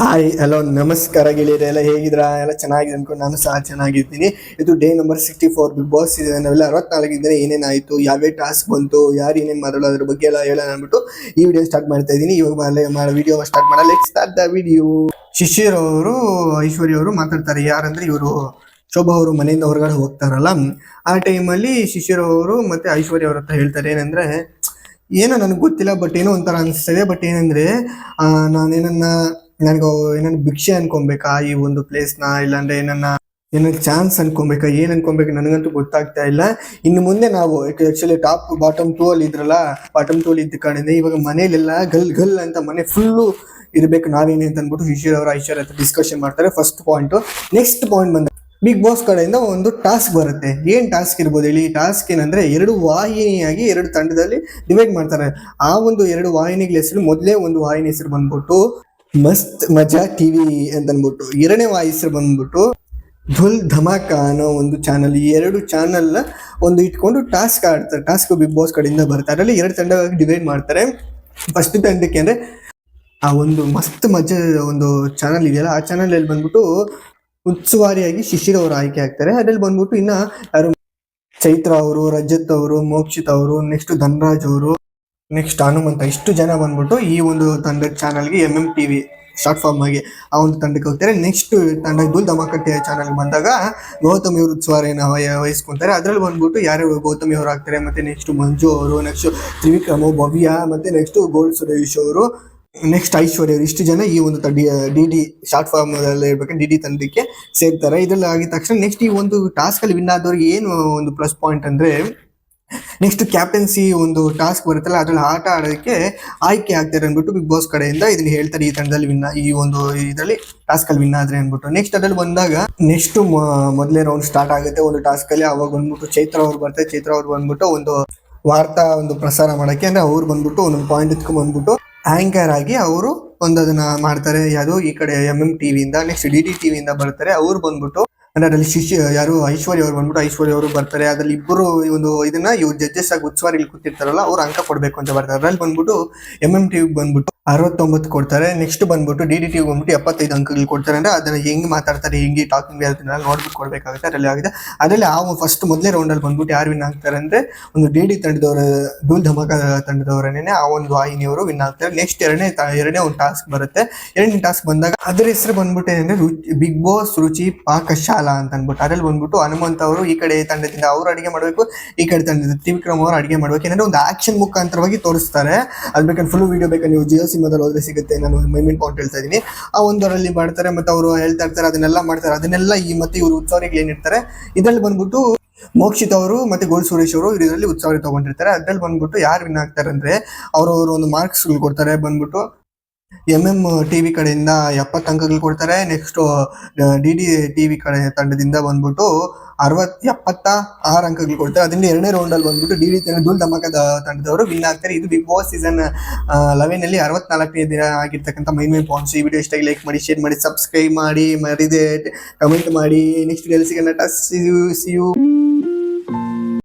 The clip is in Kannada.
ಹಾಯ್ ಹಲೋ ನಮಸ್ಕಾರ ಗೆಳೆಯರೆ, ಎಲ್ಲ ಹೇಗಿದ್ರ ಎಲ್ಲ ಚೆನ್ನಾಗಿದೆ ಅನ್ಕೊಂಡು ನಾನು ಸಹ ಚೆನ್ನಾಗಿದ್ದೀನಿ. ಇದು day number sixty four Big Boss ಇದೆ ನಾವೆಲ್ಲ ಅರವತ್ನಾಲ್ಕು ದಿನ ಏನೇನಾಯಿತು ಯಾವ್ಯಾವ ಟಾಸ್ಕ್ ಬಂತು, ಯಾರು ಏನೇನು ಮಾಡೋದು ಅದ್ರ ಬಗ್ಗೆ ಎಲ್ಲ ಹೇಳೋಣ ಅಂದ್ಬಿಟ್ಟು ಈ ವಿಡಿಯೋ ಸ್ಟಾರ್ಟ್ ಮಾಡ್ತಾ ಇದ್ದೀನಿ. ಇವಾಗ ವಿಡಿಯೋ ಸ್ಟಾರ್ಟ್ ಮಾಡಲ್ಲ ಸ್ಟಾರ್ಟ್ ದ ವಿಡಿಯೋ ಶಿಶಿರ್ ಅವರು, ಐಶ್ವರ್ಯ ಅವರು ಮಾತಾಡ್ತಾರೆ. ಯಾರಂದ್ರೆ ಇವರು ಶೋಭಾ ಅವರು ಮನೆಯಿಂದ ಹೊರಗಡೆ ಹೋಗ್ತಾರಲ್ಲ. ಆ ಟೈಮಲ್ಲಿ ಶಿಶಿರ್ ಅವರು ಮತ್ತೆ ಐಶ್ವರ್ಯ ಅವ್ರ ಹತ್ರ ಹೇಳ್ತಾರೆ, ಏನಂದ್ರೆ, ಏನೋ ನನಗೆ ಗೊತ್ತಿಲ್ಲ ಬಟ್ ಏನೋ ಒಂಥರ ಅನಿಸ್ತದೆ ಬಟ್ ಏನಂದ್ರೆ ನಾನೇನನ್ನ ನನಗೆ ಏನನ್ನ ಭಿಕ್ಷೆ ಅನ್ಕೊಬೇಕಾ ಈ ಒಂದು ಪ್ಲೇಸ್ನ ಇಲ್ಲಾಂದ್ರೆ ಏನನ್ನ ಏನಾದ್ರು ಚಾನ್ಸ್ ಅನ್ಕೊಬೇಕಾ? ಏನ್ ಅನ್ಕೊಬೇಕು? ನನಗಂತೂ ಗೊತ್ತಾಗ್ತಾ ಇಲ್ಲ. ಇನ್ನು ಮುಂದೆ ನಾವು ಆಕ್ಚುಲಿ ಟಾಪ್ ಬಾಟಮ್ ಟೂ ಅಲ್ಲಿ ಇದ್ರಲ್ಲ ಬಾಟಮ್ ಟೂ ಅಲ್ಲಿ ಇದ್ದ ಕಡೆಯಿಂದ ಇವಾಗ ಮನೇಲೆಲ್ಲ ಗಲ್ ಗಲ್ ಅಂತ ಮನೆ ಫುಲ್ಲು ಇರ್ಬೇಕು ನಾವೇನೆ ಅಂತ ಅಂದ್ಬಿಟ್ಟು ಶಿಶಿರ್ ಅವರ, ಐಶ್ವರ್ ಹತ್ರ ಡಿಸ್ಕಷನ್ ಮಾಡ್ತಾರೆ. ಫಸ್ಟ್ ಪಾಯಿಂಟ್ ನೆಕ್ಸ್ಟ್ ಪಾಯಿಂಟ್ ಬಂದ ಬಿಗ್ ಬಾಸ್ ಕಡೆಯಿಂದ ಒಂದು ಟಾಸ್ಕ್ ಬರುತ್ತೆ. ಏನ್ ಟಾಸ್ಕ್ ಇರ್ಬೋದು ಹೇಳಿ? ಟಾಸ್ಕ್ ಏನಂದ್ರೆ ಎರಡು ವಾಹಿನಿಯಾಗಿ ಎರಡು ತಂಡದಲ್ಲಿ ಡಿವೈಡ್ ಮಾಡ್ತಾರೆ. ಆ ಒಂದು ಎರಡು ವಾಹಿನಿಗಳ ಹೆಸರು ಮೊದಲೇ ಒಂದು ವಾಹಿನಿ ಹೆಸರು ಬಂದ್ಬಿಟ್ಟು ಮಸ್ತ್ ಮಜಾ ಟಿವಿ ಅಂತ ಅಂದ್ಬಿಟ್ಟು, ಎರಡನೇ ವಾಹಿ ಬಂದ್ಬಿಟ್ಟು ಧುಲ್ ಧಮಾಕ ಅನ್ನೋ ಒಂದು ಚಾನಲ್ ಈ ಎರಡು ಚಾನಲ್ ಒಂದು ಇಟ್ಕೊಂಡು ಟಾಸ್ಕ್ ಆಡ್ತಾರೆ ಟಾಸ್ಕ್ ಬಿಗ್ ಬಾಸ್ ಕಡೆಯಿಂದ ಬರ್ತಾರೆ ಅದರಲ್ಲಿ ಎರಡು ತಂಡವಾಗಿ ಡಿವೈಡ್ ಮಾಡ್ತಾರೆ. ಫಸ್ಟ್ ತಂಡಕ್ಕೆ ಅಂದ್ರೆ, ಆ ಒಂದು ಮಸ್ತ್ ಮಜಾ ಒಂದು ಚಾನಲ್ ಇದೆಯಲ್ಲ, ಆ ಚಾನಲ್ ಅಲ್ಲಿ ಬಂದ್ಬಿಟ್ಟು ಉತ್ಸುವಾರಿಯಾಗಿ ಶಿಶಿರ್ ಅವರು ಆಯ್ಕೆ ಆಗ್ತಾರೆ. ಅದ್ರಲ್ಲಿ ಬಂದ್ಬಿಟ್ಟು ಇನ್ನ ಯಾರು, ಚೈತ್ರ ಅವರು, ರಜತ್ ಅವರು, ಮೋಕ್ಷಿತ್ ಅವರು ನೆಕ್ಸ್ಟ್ ಧನರಾಜ್ ಅವರು ನೆಕ್ಸ್ಟ್ ಹನುಮಂತ ಇಷ್ಟು ಜನ ಬಂದ್ಬಿಟ್ಟು ಈ ಒಂದು ತಂಡದ ಚಾನಲ್ಗೆ M M T V short form ಆಗಿ ಆ ಒಂದು ತಂಡಕ್ಕೆ ಹೋಗ್ತಾರೆ. ನೆಕ್ಸ್ಟ್ ತಂಡ ದುಲ್ ಧಮಾಕಟ್ಟೆ ಚಾನಲ್ಗೆ ಬಂದಾಗ ಗೌತಮಿ ಅವರು ಸ್ವಾರೇನ ವಹಿಸ್ಕೊಂತಾರೆ. ಅದರಲ್ಲಿ ಬಂದ್ಬಿಟ್ಟು ಯಾರು ಗೌತಮಿ ಅವರು ಆಗ್ತಾರೆ? ಮತ್ತೆ ನೆಕ್ಸ್ಟ್ ಮಂಜು ಅವರು ನೆಕ್ಸ್ಟ್ ತ್ರಿವಿಕ್ರಮ, ಭವ್ಯ, ಮತ್ತೆ ನೆಕ್ಸ್ಟ್ ಗೋಲ್ಡ್ ಸುರೇಶ್ ಅವರು ನೆಕ್ಸ್ಟ್ ಐಶ್ವರ್ಯ ಅವರು. ಇಷ್ಟು ಜನ ಈ ಒಂದು ಡಿ ಡಿ ಶಾರ್ಟ್ ಫಾರ್ಮ್ ಅಲ್ಲಿ ಇರ್ಬೇಕು, ಡಿ ಡಿ ತಂಡಕ್ಕೆ ಸೇರ್ತಾರೆ. ಇದ್ರಲ್ಲಿ ಆಗಿದ ತಕ್ಷಣ ನೆಕ್ಸ್ಟ್ ಈ ಒಂದು ಟಾಸ್ಕ್ ಅಲ್ಲಿ ವಿನ್ ಆದವ್ರಿಗೆ ಏನು ಒಂದು ಪ್ಲಸ್ ಪಾಯಿಂಟ್ ಅಂದ್ರೆ ನೆಕ್ಸ್ಟ್ ಕ್ಯಾಪ್ಟನ್ಸಿ ಒಂದು ಟಾಸ್ಕ್ ಬರುತ್ತಲ್ಲ, ಅದ್ರಲ್ಲಿ ಆಟ ಆಡೋದಕ್ಕೆ ಆಯ್ಕೆ ಆಗ್ತಾರೆ ಅಂದ್ಬಿಟ್ಟು ಬಿಗ್ ಬಾಸ್ ಕಡೆಯಿಂದ ಇದನ್ನ ಹೇಳ್ತಾರೆ, ಈ ತಂಡದಲ್ಲಿ ವಿನ್ ಈ ಒಂದು ಇದರಲ್ಲಿ ಟಾಸ್ಕ್ ಅಲ್ಲಿ ವಿನ್ ಆದ್ರೆ ಅಂದ್ಬಿಟ್ಟು. ನೆಕ್ಸ್ಟ್ ಅದ್ರಲ್ಲಿ ಬಂದಾಗ ನೆಕ್ಸ್ಟ್ ಮೊದಲೇ ರೌಂಡ್ ಸ್ಟಾರ್ಟ್ ಆಗುತ್ತೆ ಒಂದು ಟಾಸ್ಕ್ ಅಲ್ಲಿ, ಅವಾಗ ಬಂದ್ಬಿಟ್ಟು ಚೈತ್ರ ಅವ್ರು ಬರ್ತಾರೆ, ಚೈತ್ರ ಅವ್ರು ಬಂದ್ಬಿಟ್ಟು ಒಂದು ವಾರ್ತಾ ಒಂದು ಪ್ರಸಾರ ಮಾಡೋಕ್ಕೆ, ಅಂದ್ರೆ ಅವ್ರು ಬಂದ್ಬಿಟ್ಟು ಒಂದೊಂದು ಪಾಯಿಂಟ್ ಎತ್ಕೊಂಡ್ ಬಂದ್ಬಿಟ್ಟು ಆಂಕರ್ ಆಗಿ ಅವರು ಒಂದು ಅದನ್ನ ಮಾಡ್ತಾರೆ. ಯಾವುದು? ಈ ಕಡೆ ಎಂ ಎಂ ಟಿವಿಯಿಂದ ನೆಕ್ಸ್ಟ್ ಡಿ ಡಿ ಟಿವಿಯಿಂದ ಬರ್ತಾರೆ. ಅವ್ರು ಬಂದ್ಬಿಟ್ಟು ಅಂದ್ರೆ ಅದರಲ್ಲಿ ಶಿಶಿ ಯಾರು ಐಶ್ವರ್ಯ ಅವರು ಬಂದ್ಬಿಟ್ಟು ಐಶ್ವರ್ಯ ಅವರು ಬರ್ತಾರೆ. ಅದ್ರಲ್ಲಿ ಇಬ್ಬರು ಒಂದು ಇದನ್ನ ಇವ್ರು ಜಡ್ಜಸ್ ಆಗಿ ಇಲ್ಲಿ ಕೂತಿರ್ತಾರಲ್ಲ ಅವ್ರು ಅಂಕ ಕೊಡ್ಬೇಕು ಅಂತ ಬರ್ತಾರೆ. ಅದ್ರಲ್ಲಿ ಬಂದ್ಬಿಟ್ಟು ಎಂ ಎಂ ಟಿವಿ ಬಂದ್ಬಿಟ್ಟು ಅರವತ್ತೊಂಬತ್ತು ಕೊಡ್ತಾರೆ. ನೆಕ್ಸ್ಟ್ ಬಂದ್ಬಿಟ್ಟು ಡಿ ಡಿ ಟಿ ಬಂದ್ಬಿಟ್ಟು ಎಪ್ಪತ್ತೈದು ಅಂಕಗಳು ಕೊಡ್ತಾರೆ ಅಂದ್ರೆ ಅದನ್ನ ಹೆಂಗೆ ಮಾತಾಡ್ತಾರೆ, ಹೆಂಗೆ ಟಾಕಿಂಗ್ ಅದನ್ನೆಲ್ಲ ನೋಡ್ಬಿಟ್ಟು ಕೊಡಬೇಕಾಗುತ್ತೆ. ಅದರಲ್ಲಿ ಆಗಿದೆ. ಅದರಲ್ಲಿ ಆ ಫಸ್ಟ್ ಮೊದಲೇ ರೌಂಡಲ್ಲಿ ಬಂದ್ಬಿಟ್ಟು ಯಾರು ವಿನ್ ಆಗ್ತಾರೆ ಅಂದ್ರೆ ಒಂದು ಡಿ ಡಿ ತಂಡದವರ ಧೂಲ್ ಧಮಕ ತಂಡದವರನ್ನೇ ಆ ಒಂದು ವಾಹಿನಿಯವರು ವಿನ್ ಆಗ್ತಾರೆ. ನೆಕ್ಸ್ಟ್ ಎರಡನೇ ಎರಡನೇ ಒಂದು ಟಾಸ್ಕ್ ಬರುತ್ತೆ. ಎರಡನೇ ಟಾಸ್ಕ್ ಬಂದಾಗ ಅದರ ಹೆಸರು ಬಂದ್ಬಿಟ್ಟು ಏನಂದ್ರೆ ಬಿಗ್ ಬಾಸ್ ರುಚಿ ಪಾಕಶಾಲಾ ಅಂತ ಅಂದ್ಬಿಟ್ಟು. ಅದರಲ್ಲಿ ಬಂದ್ಬಿಟ್ಟು ಹನುಮಂತ ಅವರು ಈ ಕಡೆ ತಂಡದಿಂದ ಅವರು ಅಡಿಗೆ ಮಾಡಬೇಕು, ಈ ಕಡೆ ತಂಡದಿಂದ ತ್ರಿವಿಕ್ರಮ್ ಅವರು ಅಡುಗೆ ಮಾಡಬೇಕು. ಏನಂದ್ರೆ ಒಂದು ಆಕ್ಷನ್ ಮುಖಾಂತರವಾಗಿ ತೋರಿಸ್ತಾರೆ. ಅದು ಬೇಕಾದ್ರೆ ಫುಲ್ ವೀಡಿಯೋ ಬೇಕಾದ್ರೆ ನೀವು ಜಿಯೋ ಸಿನಿಮಾದಲ್ಲಿ ಹೋದ್ರೆ ಸಿಗುತ್ತೆ ನಾನು ಮೈಮಿನ್ ಪಾಯಿಂಟ್ ಹೇಳ್ತಾ ಇದೀನಿ ಆ ಒಂದರಲ್ಲಿ ಮಾಡ್ತಾರೆ, ಮತ್ತೆ ಅವರು ಹೇಳ್ತಾ ಇರ್ತಾರೆ, ಅದನ್ನೆಲ್ಲ ಮಾಡ್ತಾರೆ, ಅದನ್ನೆಲ್ಲ ಈ ಮತ್ತೆ ಇವರು ಉತ್ಸವರಿಗೆ ಏನಿರ್ತಾರೆ ಇದ್ರಲ್ಲಿ ಬಂದ್ಬಿಟ್ಟು ಮೋಕ್ಷಿತ್ ಅವರು ಮತ್ತೆ ಗೋಲ್ ಸುರೇಶ್ ಅವರು ಇದರಲ್ಲಿ ಉತ್ಸವ ತಗೊಂಡಿರ್ತಾರೆ. ಅದ್ರಲ್ಲಿ ಬಂದ್ಬಿಟ್ಟು ಯಾರು ವಿನ್ ಆಗ್ತಾರೆ ಅಂದ್ರೆ ಅವರು ಅವರು ಒಂದು ಮಾರ್ಕ್ಸ್ ಕೊಡ್ತಾರೆ, ಬಂದ್ಬಿಟ್ಟು ಎಂ ಎಂ ಟಿವಿ ಕಡೆಯಿಂದ ಎಪ್ಪತ್ತು ಅಂಕಗಳು ಕೊಡ್ತಾರೆ. ನೆಕ್ಸ್ಟ್ ಡಿ ಡಿ ಟಿವಿ ಕಡೆ ತಂಡದಿಂದ ಬಂದ್ಬಿಟ್ಟು ಅರವತ್ ಎಪ್ಪತ್ತ ಆರು ಅಂಕಗಳು ಕೊಡ್ತಾರೆ. ಅದರಿಂದ ಎರಡನೇ ರೌಂಡ್ ಅಲ್ಲಿ ಬಂದ್ಬಿಟ್ಟು ಡಿ ಡಿ ಧೂಲ್ ಧಮಕದ ತಂಡದವರು ವಿನ್ ಆಗ್ತಾರೆ. ಇದು ಬಿಗ್ ಬಾಸ್ ಸೀಸನ್ ಲೆವೆನ್ ಅಲ್ಲಿ ಅರವತ್ನಾಲ್ಕನೇ ದಿನ ಆಗಿರ್ತಕ್ಕಂಥ ಮೈ ಮೈ ಪಾಯಿಂಟ್ಸ್ ಈ ವಿಡಿಯೋ ಇಷ್ಟ ಲೈಕ್ ಮಾಡಿ ಶೇರ್ ಮಾಡಿ ಸಬ್ಸ್ಕ್ರೈಬ್ ಮಾಡಿ, ಮರಿದೆ ಕಮೆಂಟ್ ಮಾಡಿ. ನೆಕ್ಸ್ಟ್ ಸಿಗೋಣ. See you